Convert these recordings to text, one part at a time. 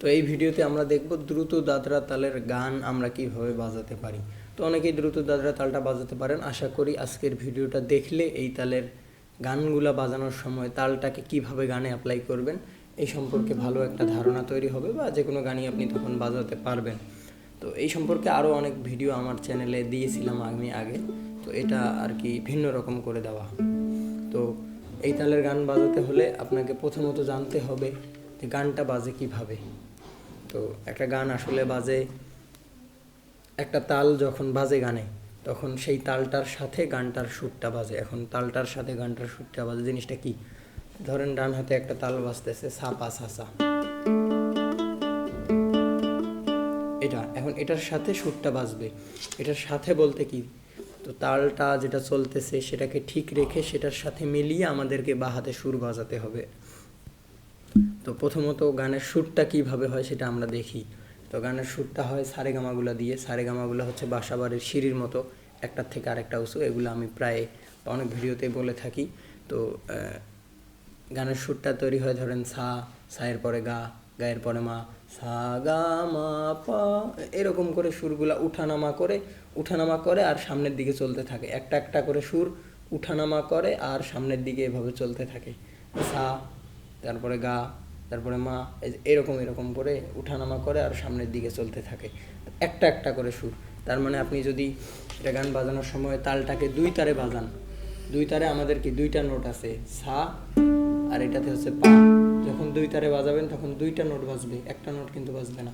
তো এই ভিডিওতে আমরা দেখব দ্রুত দাদরা তালের গান আমরা কীভাবে বাজাতে পারি। তো অনেকেই দ্রুত দাদরা তালটা বাজাতে পারেন। আশা করি আজকের ভিডিওটা দেখলে এই তালের গানগুলা বাজানোর সময় তালটাকে কীভাবে গানে অ্যাপ্লাই করবেন, এই সম্পর্কে ভালো একটা ধারণা তৈরি হবে বা যে কোনো গানই আপনি তখন বাজাতে পারবেন। তো এই সম্পর্কে আরও অনেক ভিডিও আমার চ্যানেলে দিয়েছিলাম আমি আগে। তো এটা আর কি ভিন্ন রকম করে দেওয়া। তো এই তালের গান বাজাতে হলে আপনাকে প্রথমত জানতে হবে যে গানটা বাজে কীভাবে। তো একটা গান আসলে বাজে, একটা তাল যখন বাজে গানে, তখন সেই তালটার সাথে গানটার সুরটা বাজে। এখন তালটার সাথে গানটার সুরটা বাজে, জিনিসটা কি? ধরেন ডান হাতে একটা তাল বাজতেছে সাপা সাসা এটা, এখন এটার সাথে সুরটা বাজবে। এটার সাথে বলতে কি? তো তালটা যেটা চলতেছে, সেটাকে ঠিক রেখে সেটার সাথে মিলিয়ে আমাদেরকে বা হাতে সুর বাজাতে হবে। তো প্রথমত গানের সুরটা কীভাবে হয় সেটা আমরা দেখি। তো গানের সুরটা হয় সারেগামাগুলা দিয়ে। সারেগামাগুলো হচ্ছে বাসাবাড়ির সিঁড়ির মতো, একটার থেকে আরেকটা উঁচু। এগুলো আমি প্রায় অনেক ভিডিওতে বলে থাকি। তো গানের সুরটা তৈরি হয় ধরেন সা, সায়ের পরে গা, গায়ের পরে মা। সা গা মা পা, এরকম করে সুরগুলা উঠানামা করে উঠানামা করে আর সামনের দিকে চলতে থাকে। একটা একটা করে সুর উঠানামা করে আর সামনের দিকে এভাবে চলতে থাকে। সা, তারপরে গা তারপরে মা এরকম এরকম করে উঠানামা করে আর সামনের দিকে চলতে থাকে। একটা একটা করে সুর। তার মানে আপনি যদি এটা গান বাজানোর সময় তালটাকে দুই তারে বাজান। দুই তারে আমাদের কি দুইটা নোট আছে? সা আর এটাতে হচ্ছে পা। যখন দুই তারে বাজাবেন তখন দুইটা নোট বাজবে। একটা নোট কিন্তু বাজবে না।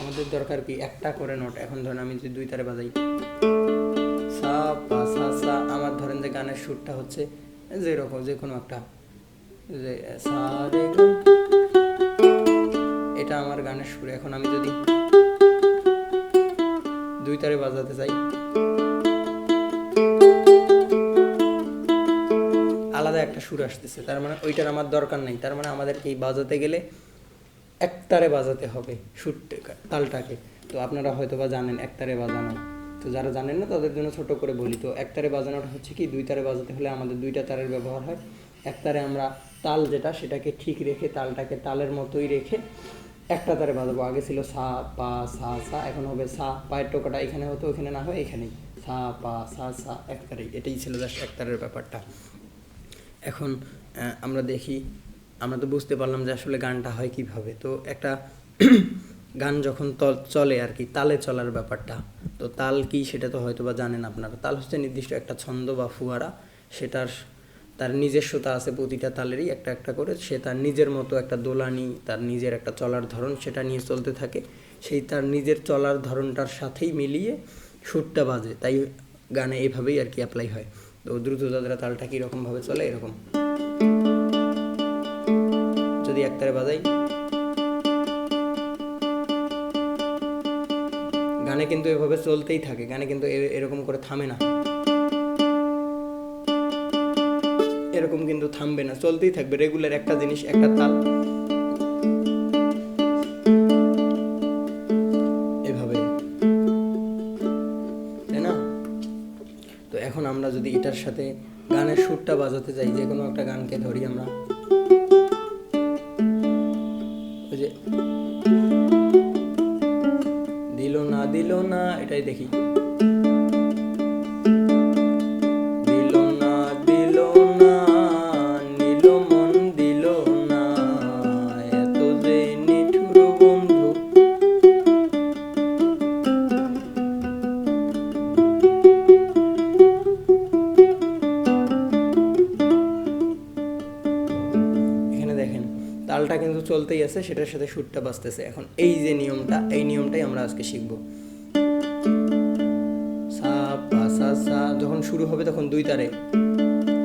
আমাদের দরকার কি? একটা করে নোট এখন ধরেন আমি যদি দুই তারে বাজাই। সা, পা, সা সা, আমার ধরেন যে গানের সুরটা হচ্ছে যে রকম যে কোনো একটা। যে সা, রে। এটা আমার গানের সুর। এখন আমি যদি দুই তারে বাজাতে চাই। আলাদা একটা সুর আসতেছে। তার মানে ওইটার আমার দরকার নেই। তার মানে আমাদেরকে এই বাজাতে গেলে একতারে বাজাতে হবে সুরটা, তালটাকে। তো আপনারা হয়তো বা জানেন একতারে বাজানো। তো যারা জানেন না, তাদের জন্য ছোট করে বলি। তো এক তারে বাজানোটা হচ্ছে কি দুই তারে বাজাতে হলে আমাদের দুইটা তারের ব্যবহার হয়। এক তারে আমরা তাল যেটা, সেটাকে ঠিক রেখে তালটাকে তালের মতোই রেখে একটা তারে বাজাবো আগে ছিল সা, পা, সা সা, এখন হবে সা পায়ের টোকাটা এখানে হতো, ওখানে না হয় এখানেই। সা, পা, সা সা একতারেই এটাই ছিল জাস্ট এক তারের ব্যাপারটা। এখন আমরা দেখি, আমরা তো বুঝতে পারলাম যে আসলে গানটা হয় কীভাবে। তো একটা গান যখন তল চলে আর কি, তালে চলার ব্যাপারটা, তো তাল কি সেটা তো হয়তো বা জানেন আপনারা। তাল হচ্ছে নির্দিষ্ট একটা ছন্দ বা ফুয়ারা, সেটার তার নিজস্বতা আছে প্রতিটা তালেরই একটা একটা করে। সে তার নিজের মতো একটা দোলানি, তার নিজের একটা চলার ধরন সেটা নিয়ে চলতে থাকে। সেই তার নিজের চলার ধরনটার সাথেই মিলিয়ে সুরটা বাজে। তাই গানে এভাবেই আর কি অ্যাপ্লাই হয়। তো দ্রুত দাদরা তালটা কীরকমভাবে চলে, এরকম। যদি একতারে বাজাই। গানে কিন্তু এভাবে চলতেই থাকে। গানে কিন্তু এরকম করে থামে না। থামবে না, চলতেই থাকবে। রেগুলার একটা জিনিস, একটা তাল। এভাবে। তাই না? তো এখন আমরা যদি এটার সাথে গানের সুরটা বাজাতে যাই, যে কোনো একটা গানকে ধরি আমরা। ওই যে, দিল না দিল না, এটাই দেখি। চলতেই আছে, সেটার সাথে সুরটা বাজতেছে। এখন এই যে নিয়মটা, এই নিয়মটাই আমরা আজকে শিখব। যখন শুরু হবে তখন দুই তারে।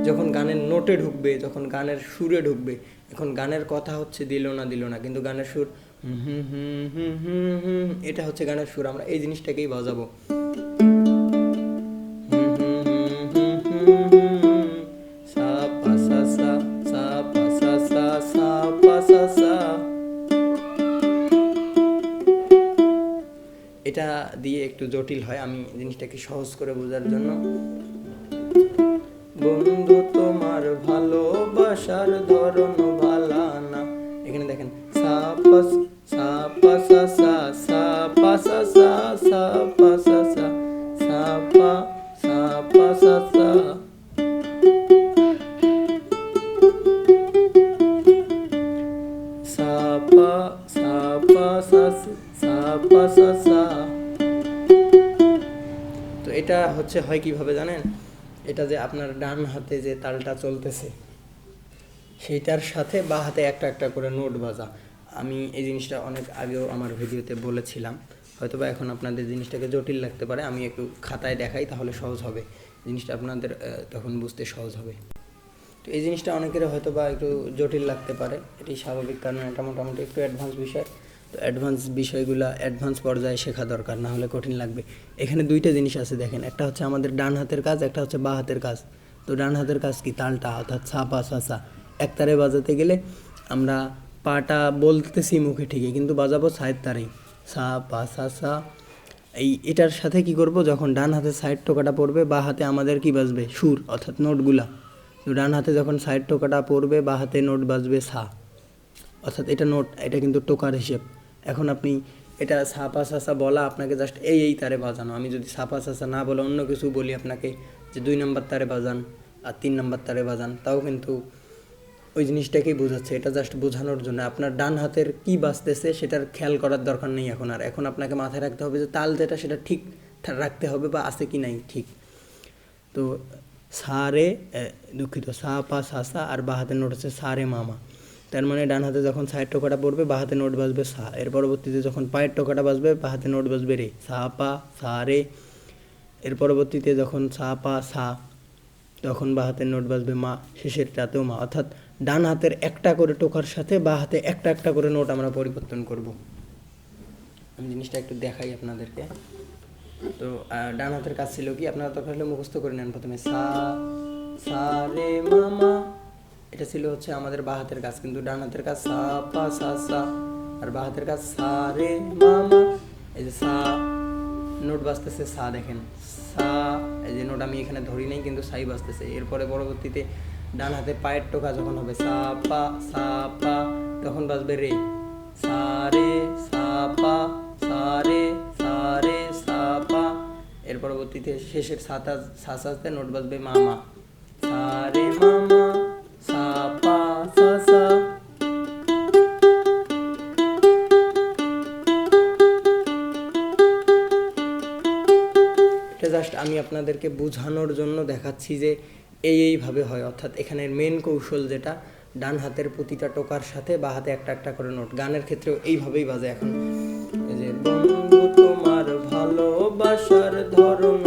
যখন গানের নোটে ঢুকবে, যখন গানের সুরে ঢুকবে, এখন গানের কথা হচ্ছে দিল না দিল না, কিন্তু গানের সুর হুম হুম হুম হুম হুম হুম, এটা হচ্ছে গানের সুর, আমরা এই জিনিসটাকেই বাজাবো। একটু জটিল হয় আমি জিনিসটাকে সহজ করে বোঝার জন্য। বন্ধু তোমার ভালোবাসার ধরন ভালা না। এখানে দেখেন সা পা সা পা সা সা সা পা সা সা সা পা সা সা সা পা সা পা সা সা। সা পা সা পা সা সা, সা পা সা সা তো এটা হচ্ছে হয় কীভাবে জানেন? এটা যে আপনার ডান হাতে যে তালটা চলতেছে, সেইটার সাথে বা হাতে একটা একটা করে নোট বাজা। আমি এই জিনিসটা অনেক আগেও আমার ভিডিওতে বলেছিলাম। হয়তোবা এখন আপনাদের জিনিসটাকে জটিল লাগতে পারে, আমি একটু খাতায় দেখাই তাহলে সহজ হবে। জিনিসটা আপনাদের তখন বুঝতে সহজ হবে। তো এই জিনিসটা অনেকের হয়তো বা একটু জটিল লাগতে পারে এটি স্বাভাবিক, কারণ এটা মোটামুটি একটু অ্যাডভান্স বিষয়। তো অ্যাডভান্স বিষয়গুলো অ্যাডভান্স পর্যায়ে শেখা দরকার, না হলে কঠিন লাগবে। এখানে দুইটা জিনিস আছে দেখেন, একটা হচ্ছে আমাদের ডান হাতের কাজ, একটা হচ্ছে বা হাতের কাজ। তো ডান হাতের কাজ কি? তালটা, অর্থাৎ সা পা সা সা একতারে বাজাতে গেলে আমরা পাটা বলতেছি মুখে ঠিকই, কিন্তু বাজাবো সাইড তারেই। সা পা সা সা এই এটার সাথে কি করব? যখন ডান হাতে সাইড টোকাটা পড়বে, বা হাতে আমাদের কি বাজবে? সুর, অর্থাৎ নোটগুলা তো ডান হাতে যখন সাইড টোকাটা পড়বে, বা হাতে নোট বাজবে সা অর্থাৎ এটা নোট এটা কিন্তু টোকার হিসেব। এখন আপনি এটা সাপা সাসা বলা আপনাকে জাস্ট এই এই তারে বাজানো। আমি যদি সাপা সাসা না বলে অন্য কিছু বলি আপনাকে, যে দুই নম্বর তারে বাজান আর তিন নম্বর তারে বাজান, তাও কিন্তু ওই জিনিসটাকেই বোঝাচ্ছে। এটা জাস্ট বোঝানোর জন্য। আপনার ডান হাতের কি বাজতেছে সেটার খেয়াল করার দরকার নেই এখন আর। এখন আপনাকে মাথায় রাখতে হবে যে তাল যেটা সেটা ঠিক রাখতে হবে বা আছে কি নাই ঠিক। তো সারে দুঃখিত সা পা সা সা আর বা হাতের নোট হচ্ছে সারে মামা। তার মানে ডান হাতে যখন সায়ের টোকাটা পড়বে, বা হাতে নোট বাজবে সা। এর পরবর্তীতে যখন পায়ের টোকাটা বাজবে, বা হাতে নোট বাজবে রে। সা, পা, সা, রে। এর পরবর্তীতে যখন সা, পা, সা, তখন বা হাতের নোট বাজবে মা। শেষেরটাতেও মা। অর্থাৎ ডান হাতের একটা করে টোকার সাথে বা হাতে একটা একটা করে নোট আমরা পরিবর্তন করব। আমি জিনিসটা একটু দেখাই আপনাদেরকে। তো ডান হাতের কাজ ছিল কি? আপনারা তখন মুখস্থ করে নেন প্রথমে। সা সা, রে মামা এটা ছিল হচ্ছে আমাদের বা হাতের কাজ, কিন্তু ডান হাতের কাজ সা, পা, সা সা। আর বা হাতের কাজ সা, রে মামা এই যে সা, নোট বাজতেছে সা, দেখেন। সা, এই যে নোট আমি এখানে ধরি নাই, কিন্তু সাই বাজতেছে। এরপরে পরবর্তীতে ডান হাতে পায়ের টোকা যখন হবে, সা, পা সা, পা, তখন বাজবে রে। সা রে, সা, পা, সা, রে সা রে, সা, পা। এর পরবর্তীতে শেষের সাতা, সা সাতে নোট বাজবে মামা সা, রে মামা এটা জাস্ট আমি আপনাদেরকে বোঝানোর জন্য দেখাচ্ছি যে এই এইভাবে হয়। অর্থাৎ এখানের মেন কৌশল যেটা, ডান হাতের প্রতিটা টোকার সাথে বা হাতে একটা একটা করে নোট। গানের ক্ষেত্রেও এইভাবেই বাজে এখন। যে, বন্ধু, তোমার ভালোবাসার ধরন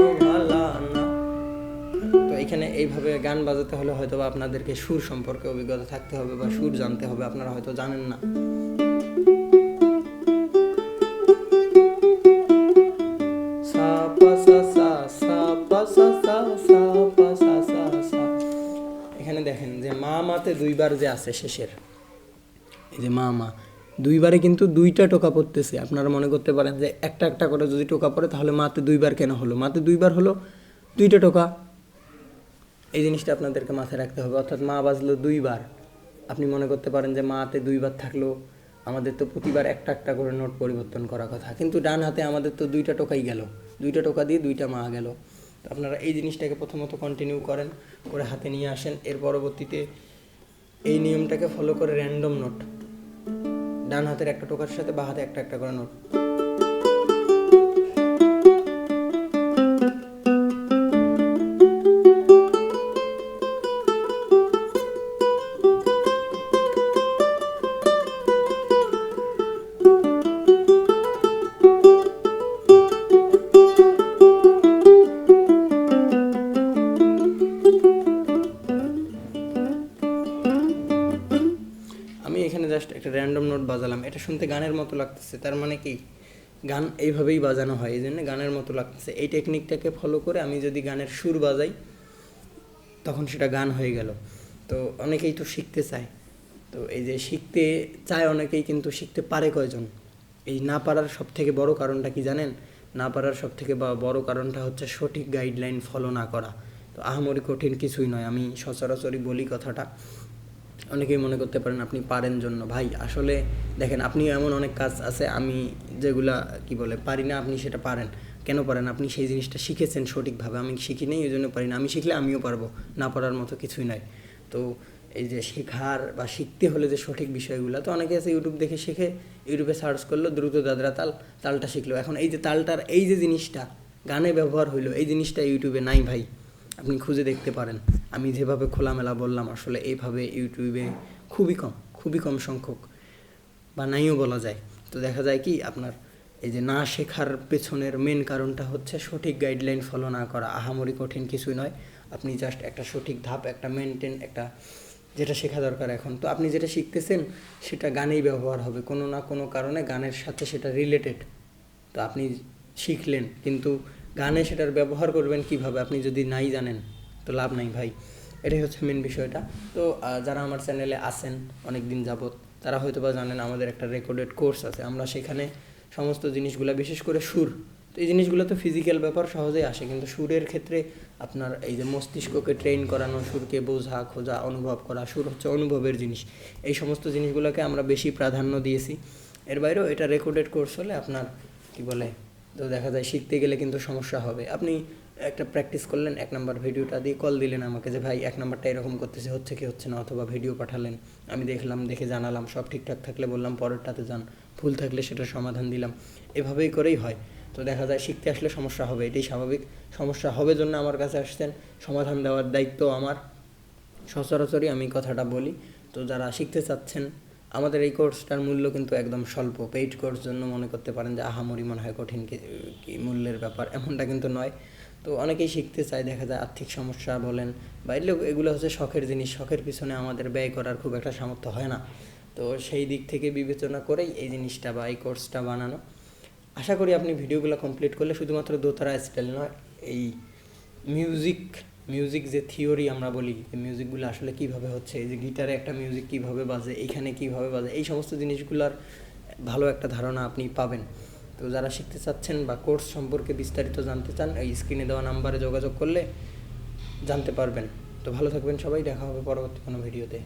তো এখানে এইভাবে গান বাজাতে হলে হয়তো বা আপনাদেরকে সুর সম্পর্কে অভিজ্ঞতা থাকতে হবে বা সুর জানতে হবে। আপনারা হয়তো জানেন না। মাতে দুইবার যে আছে শেষের। এই যে মা মা দুইবারে কিন্তু দুইটা টোকা পড়তেছে। আপনারা মনে করতে পারেন যে একটা একটা করে যদি টোকা পড়ে, তাহলে মাতে দুইবার কেন হলো? মাতে দুইবার হলো দুইটা টোকা। এই জিনিসটা আপনাদেরকে মাথায় রাখতে হবে। অর্থাৎ মা বাজলো দুইবার। আপনি মনে করতে পারেন যে মাতে দুইবার থাকল। আমাদের তো প্রতিবার একটা একটা করে নোট পরিবর্তন করার কথা। কিন্তু ডান হাতে আমাদের তো দুইটা টোকাই গেল। দুইটা টোকা দিয়ে দুইটা মা গেল। তো আপনারা এই জিনিসটাকে প্রথমত কন্টিনিউ করেন, করে হাতে নিয়ে আসেন। এর পরবর্তীতে এই নিয়মটাকে ফলো করে র্যান্ডম নোট ডান হাতের একটা টোকার সাথে বা হাতে একটা একটা করে নোট বাজালাম। এটা শুনতে গানের মতো লাগতেছে, তার মানে কি? গান এইভাবেই বাজানো হয় এই জন্য গানের মতো লাগতেছে। এই টেকনিকটাকে ফলো করে আমি যদি গানের সুর বাজাই, তখন সেটা গান হয়ে গেল। তো অনেকেই তো শিখতে চায়। তো এই যে শিখতে চায় অনেকেই, কিন্তু শিখতে পারে কয়জন? এই না পারার সব থেকে বড় কারণটা কি জানেন? না পারার সব থেকে বড় কারণটা হচ্ছে সঠিক গাইডলাইন ফলো না করা। তো আহামরি কঠিন কিছুই নয়, আমি সচরাচরই বলি কথাটা। অনেকেই মনে করতে পারেন আপনি পারেন জন্য। ভাই, আসলে দেখেন আপনি এমন অনেক কাজ আছে, আমি যেগুলা, কি বলে, পারি না, আপনি সেটা পারেন। কেন পারেন? আপনি সেই জিনিসটা শিখেছেন সঠিকভাবে। আমি শিখি নেই এই জন্য পারি না। আমি শিখলে আমিও পারব। না পারার মতো কিছুই নাই। তো এই যে শেখার বা শিখতে হলে যে সঠিক বিষয়গুলো, তো অনেকে আছে ইউটিউব দেখে শিখে ইউটিউবে সার্চ করল, দ্রুত দাদরা তাল, তালটা শিখলো। এখন এই যে তালটার এই যে জিনিসটা, গানে ব্যবহার হইল, এই জিনিসটা ইউটিউবে নাই ভাই। আপনি খুঁজে দেখতে পারেন। আমি যেভাবে খোলামেলা বললাম, আসলে এইভাবে ইউটিউবে খুবই কম খুবই কম সংখ্যক বা নাইও বলা যায়। তো দেখা যায় কি, আপনার এই যে না শেখার পেছনের মেন কারণটা হচ্ছে সঠিক গাইডলাইন ফলো না করা। আহামরি কঠিন কিছুই নয়। আপনি জাস্ট একটা সঠিক ধাপ, একটা মেনটেন একটা যেটা শেখা দরকার এখন। তো আপনি যেটা শিখতেছেন, সেটা গানেই ব্যবহার হবে। কোনো না কোনো কারণে গানের সাথে সেটা রিলেটেড তো আপনি শিখলেন, কিন্তু গানে সেটার ব্যবহার করবেন কীভাবে? আপনি যদি নাই জানেন। তো লাভ নাই ভাই। এটাই হচ্ছে মেন বিষয়টা। তো যারা আমার চ্যানেলে আসেন অনেক দিন যাবত তারা হয়তো বা জানেন আমাদের একটা রেকর্ডেড কোর্স আছে। আমরা সেখানে সমস্ত জিনিসগুলো, বিশেষ করে সুর, তো এই জিনিসগুলো তো ফিজিক্যাল ব্যাপার সহজেই আসে। কিন্তু সুরের ক্ষেত্রে আপনার এই যে মস্তিষ্ককে ট্রেন করানো, সুরকে বোঝা, খোঁজা, অনুভব করা, সুর হচ্ছে অনুভবের জিনিস। এই সমস্ত জিনিসগুলোকে আমরা বেশি প্রাধান্য দিয়েছি। এর বাইরেও এটা রেকর্ডেড কোর্স হলে আপনার, কি বলে তো দেখা যায় শিখতে গেলে কিন্তু সমস্যা হবে। আপনি একটা প্র্যাকটিস করলেন, এক নাম্বার ভিডিওটা দিয়ে কল দিলেন আমাকে যে, ভাই, এক নাম্বারটা এরকম করতেছে, হচ্ছে কি হচ্ছে না, অথবা ভিডিও পাঠালেন। আমি দেখলাম, দেখে জানালাম, সব ঠিকঠাক থাকলে বললাম, পরেরটাতে যান। ভুল থাকলে সেটার সমাধান দিলাম। এভাবেই করেই হয়। তো দেখা যায় শিখতে আসলে সমস্যা হবে, এটাই স্বাভাবিক। সমস্যা হবে জন্য আমার কাছে আসছেন, সমাধান দেওয়ার দায়িত্ব আমার। সচরাচরই আমি কথাটা বলি। তো যারা শিখতে চাচ্ছেন আমাদের এই কোর্সটার মূল্য কিন্তু একদম স্বল্প। পেইড কোর্স জন্য মনে করতে পারেন যে, আহামরি মনে হয় কঠিন কি মূল্যের ব্যাপার, এমনটা কিন্তু নয়। তো অনেকেই শিখতে চায়, দেখা যায় আর্থিক সমস্যা বলেন, বা এগুলো এগুলো হচ্ছে শখের জিনিস। শখের পিছনে আমাদের ব্যয় করার খুব একটা সামর্থ্য হয় না। তো সেই দিক থেকে বিবেচনা করেই এই জিনিসটা বা এই কোর্সটা বানানো। আশা করি আপনি ভিডিওগুলো কমপ্লিট করলে শুধুমাত্র দোতারা স্টাইল নয়, এই মিউজিক মিউজিক যে থিওরি আমরা বলি, যে মিউজিকগুলো আসলে কীভাবে হচ্ছে যে গিটারে একটা মিউজিক কীভাবে বাজে, এখানে কীভাবে বাজে, এই সমস্ত জিনিসগুলোর ভালো একটা ধারণা আপনি পাবেন। তো যারা শিখতে চাচ্ছেন বা কোর্স সম্পর্কে বিস্তারিত জানতে চান, এই স্ক্রিনে দেওয়া নাম্বারে যোগাযোগ করলে জানতে পারবেন। তো ভালো থাকবেন সবাই, দেখা হবে পরবর্তী কোনো ভিডিওতে